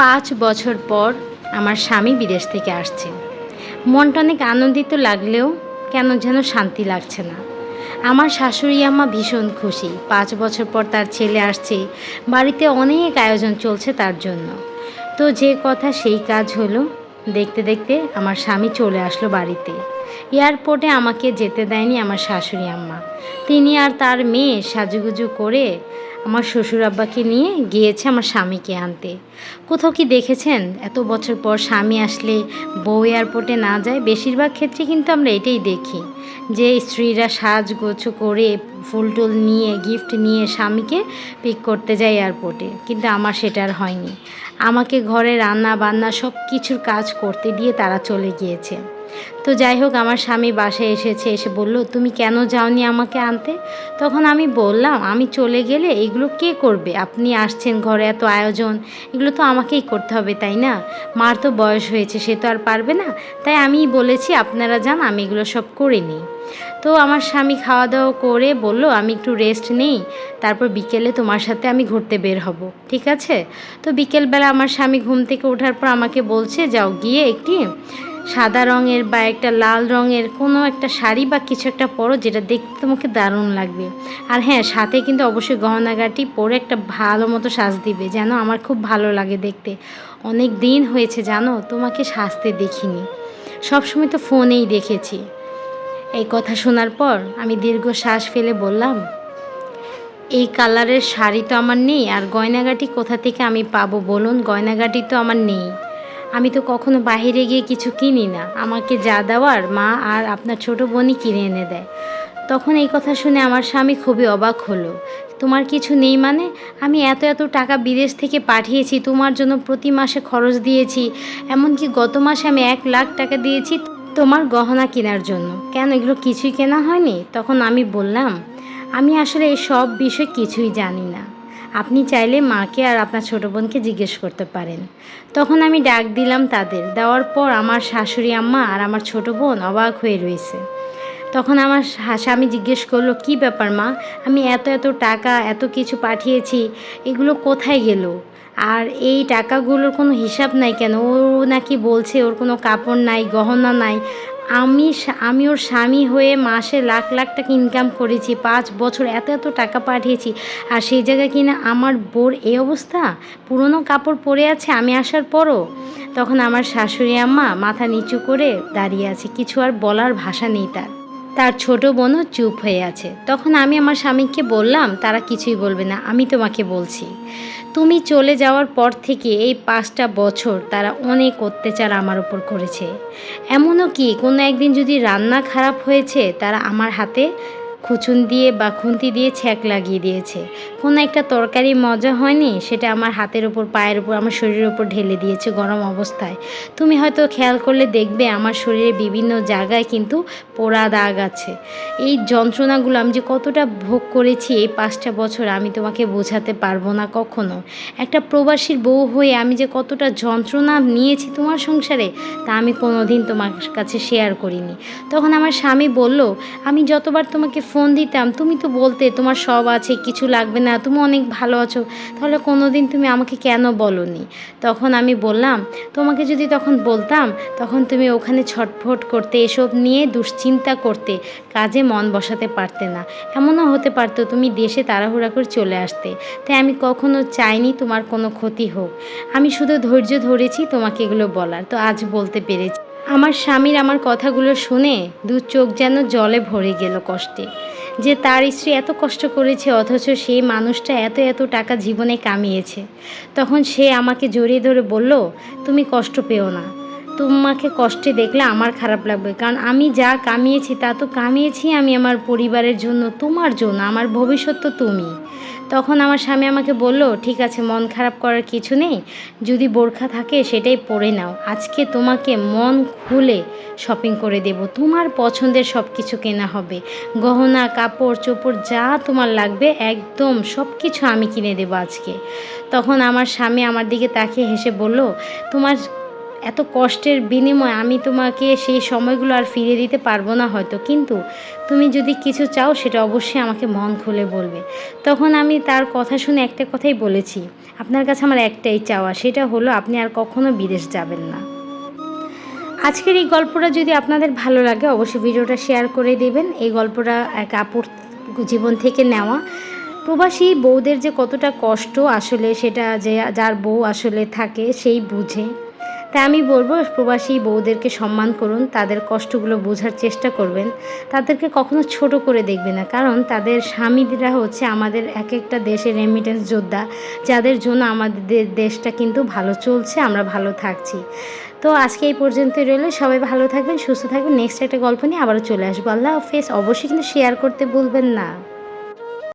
পাঁচ বছর পর আমার স্বামী বিদেশ থেকে আসছে। মনটা অনেক আনন্দিত লাগলেও কেন যেন শান্তি লাগছে না। আমার শাশুড়ি আম্মা ভীষণ খুশি। পাঁচ বছর পর তার ছেলে আসছে। বাড়িতে অনেক আয়োজন চলছে তার জন্য। তো যে কথা সেই কাজ হলো দেখতে দেখতে আমার স্বামী চলে আসলো বাড়িতে। এয়ারপোর্টে আমাকে যেতে দেয়নি আমার শাশুড়ি আম্মা। তিনি আর তার মেয়ে সাজুগুজু করে আমার শ্বশুর আব্বাকে নিয়ে গিয়েছে আমার স্বামীকে আনতে। কোথাও কি দেখেছেন? এত বছর পর স্বামী আসলে বউ এয়ারপোর্টে না যায়, বেশিরভাগ ক্ষেত্রে কিন্তু আমরা এটাই দেখি। যে স্ত্রীরা সাজগোছ করে ফুল টুল নিয়ে গিফট নিয়ে স্বামীকে পিক করতে যায় এয়ারপোর্টে কিন্তু আমার সেটা আর হয়নি। আমাকে ঘরে রান্না বান্না সব কিছুর কাজ করতে দিয়ে তারা চলে গিয়েছে। তো যাই হোক, আমার স্বামী বাসায় এসেছে, এসে বলল, তুমি কেন যাওনি আমাকে আনতে? তখন আমি বললাম, আমি চলে গেলে এগুলো কে করবে? আপনি আসছেন ঘরে এত আয়োজন, এগুলো তো আমাকেই করতে হবে, তাই না? মার তো বয়স হয়েছে, সে তো আর পারবে না। তাই আমিই বলেছি, আপনারা যান, আমি এগুলো সব করে নিই। তো আমার স্বামী খাওয়া দাওয়া করে বলল, আমি একটু রেস্ট নেই, তারপর বিকেলে তোমার সাথে আমি ঘুরতে বের হব, ঠিক আছে? তো বিকেলবেলা আমার স্বামী ঘুম থেকে ওঠার পর আমাকে বলছে, যাও গিয়ে একটি সাদা রঙের বা একটা লাল রঙের কোনো একটা শাড়ি বা কিছু একটা পরো যেটা দেখতে তোমাকে দারুণ লাগবে। আর হ্যাঁ সাথে কিন্তু অবশ্যই গহনাগাটি পরে একটা ভালো মতো সাজ দিবে, যেন আমার খুব ভালো লাগে দেখতে। অনেক দিন হয়েছে, জানো, তোমাকে সাজতে দেখিনি। সবসময় তো ফোনেই দেখেছি। এই কথা শোনার পর আমি দীর্ঘ শ্বাস ফেলে বললাম, এই কালারের শাড়ি তো আমার নেই, আর গয়নাগাটি কোথা থেকে আমি পাবো বলুন? গয়নাগাটি তো আমার নেই। আমি তো কখনো বাইরে গিয়ে কিছু কিনি না। আমাকে যা দেওয়ার মা আর আপনার ছোট বোনই কিনে এনে দেয়। তখন এই কথা শুনে আমার স্বামী খুবই অবাক হলো। তোমার কিছু নেই মানে? আমি এত এত টাকা বিদেশ থেকে পাঠিয়েছি, তোমার জন্য প্রতি মাসে খরচ দিয়েছি। এমনকি গত মাসে আমি এক লাখ টাকা দিয়েছি তোমার গহনা কেনার জন্য। কেন এগুলো কিছুই কেনা হয়নি? তখন আমি বললাম, আমি আসলে এই সব বিষয় কিছুই জানি না। আপনি চাইলে মাকে আর আপনার ছোট বোনকে জিজ্ঞেস করতে পারেন। তখন আমি ডাক দিলাম তাদের। দেওয়ার পর আমার শাশুড়ি আম্মা আর আমার ছোট বোন অবাক হয়ে রয়েছে। তখন আমার স্বামী জিজ্ঞেস করল, কি ব্যাপার মা? আমি এত এত টাকা, এত কিছু পাঠিয়েছি, এগুলো কোথায় গেল? আর এই টাকাগুলোর কোনো হিসাব নাই কেন? ও নাকি বলছে ওর কোনো কাপড় নাই, গহনা নাই। আমি আমি ওর স্বামী হয়ে মাসে লাখ লাখ টাকা ইনকাম করেছি, পাঁচ বছর এত এত টাকা পাঠিয়েছি। আর সেই জায়গায় কিনা আমার বোর এই অবস্থা? পুরনো কাপড় পরে আছে, আমি আসার পরও? তখন আমার শাশুড়ি আম্মা মাথা নিচু করে দাঁড়িয়ে আছে, কিছু আর বলার ভাষা নেই তার। তার ছোট বোনও চুপ হয়ে আছে। তখন আমি আমার স্বামীকে বললাম, তারা কিছুই বলবে না, আমি তোমাকে বলছি। তুমি চলে যাওয়ার পর থেকে এই পাঁচটা বছর তারা অনেক অত্যাচার আমার উপর করেছে। এমনও কি কোনো একদিন যদি রান্না খারাপ হয়েছে, তারা আমার হাতে খুচুন দিয়ে বা খুন্তি দিয়ে ছ্যাক লাগিয়ে দিয়েছে। কোনো একটা তরকারি মজা হয়নি? সেটা আমার হাতের উপর, পায়ের উপর, আমার শরীরের উপর ঢেলে দিয়েছে গরম অবস্থায়। তুমি হয়তো খেয়াল করলে দেখবে আমার শরীরে বিভিন্ন জায়গায় কিন্তু পোড়া দাগ আছে। এই যন্ত্রণাগুলো আমি যে কতটা ভোগ করেছি এই পাঁচটা বছর আমি তোমাকে বোঝাতে পারব না কখনো। একটা প্রবাসীর বউ হয়ে আমি যে কতটা যন্ত্রণা নিয়েছি তোমার সংসারে, তা আমি কোনোদিন তোমার কাছে শেয়ার করিনি। তখন আমার স্বামী বলল, আমি যতবার তোমাকে ফোন দিতাম, তুমি তো বলতে তোমার সব আছে, কিছু লাগবে না, তুমি অনেক ভালো আছো, তাহলে কোনো দিন তুমি আমাকে কেন বলনি? তখন আমি বললাম, তোমাকে যদি তখন বলতাম, তখন তুমি ওখানে ছটফট করতে, এসব নিয়ে দুশ্চিন্তা করতে, কাজে মন বসাতে পারতে না। এমনও হতে পারতো তুমি দেশে তাড়াহুড়া করে চলে আসতে। তাই আমি কখনো চাইনি তোমার কোনো ক্ষতি হোক। আমি শুধু ধৈর্য ধরেছি তোমাকে এগুলো বলার, তো আজ বলতে পেরেছি। আমার স্বামীর আমার কথাগুলো শুনে দু চোখ যেন জলে ভরে গেল কষ্টে। যে তার স্ত্রী এত কষ্ট করেছে, অথচ সেই মানুষটা এত এত টাকা জীবনে কামিয়েছে। তখন সে আমাকে জড়িয়ে ধরে বলল, তুমি কষ্ট পেও না। তোমাকে কষ্টে দেখলে আমার খারাপ লাগবে। কারণ আমি যা কামিয়েছি তা তো কামিয়েছি আমি আমার পরিবারের জন্য, তোমার জন্য, আমার ভবিষ্যৎ তো তুমি। তখন আমার স্বামী আমাকে বলল, ঠিক আছে, মন খারাপ করার কিছু নেই, যদি বোরখা থাকে সেটাই পরে নাও। আজকে তোমাকে মন খুলে শপিং করে দেব। তোমার পছন্দের সব কিছু কেনা হবে। গহনা, কাপড়, চোপড়, যা তোমার লাগবে, একদম সব কিছু আমি কিনে দেবো আজকে। তখন আমার স্বামী আমার দিকে তাকিয়ে হেসে বলল, তোমার এত কষ্টের বিনিময়ে আমি তোমাকে সেই সময়গুলো আর ফিরিয়ে দিতে পারব না হয়তো। কিন্তু তুমি যদি কিছু চাও, সেটা অবশ্যই আমাকে মন খুলে বলবে। তখন আমি তার কথা শুনে একটা কথাই বলেছি, আপনার কাছে আমার একটাই চাওয়া, সেটা হলো আপনি আর কখনো বিদেশ যাবেন না। আজকের এই গল্পটা যদি আপনাদের ভালো লাগে, অবশ্যই ভিডিওটা শেয়ার করে দেবেন। এই গল্পটা এক আপুর জীবন থেকে নেওয়া। প্রবাসী বউদের যে কতটা কষ্ট আসলে সেটা যে, যার বউ আসলে থাকে, সেই বুঝে। তাই আমি বলব, প্রবাসী বউদেরকে সম্মান করুন, তাদের কষ্টগুলো বোঝার চেষ্টা করবেন। তাদেরকে কখনো ছোট করে দেখবে না, কারণ তাদের স্বামীরা হচ্ছে আমাদের এক একটা দেশের রেমিটেন্স যোদ্ধা, যাদের জন্য আমাদের দেশটা কিন্তু ভালো চলছে, আমরা ভালো থাকছি। তো আজকে এই পর্যন্তই রইল, সবাই ভালো থাকবেন, সুস্থ থাকবেন। নেক্সট একটা গল্প নিয়ে আবারও চলে আসব। আল্লাহ হাফেজ, অবশ্যই কিন্তু শেয়ার করতে ভুলবেন না।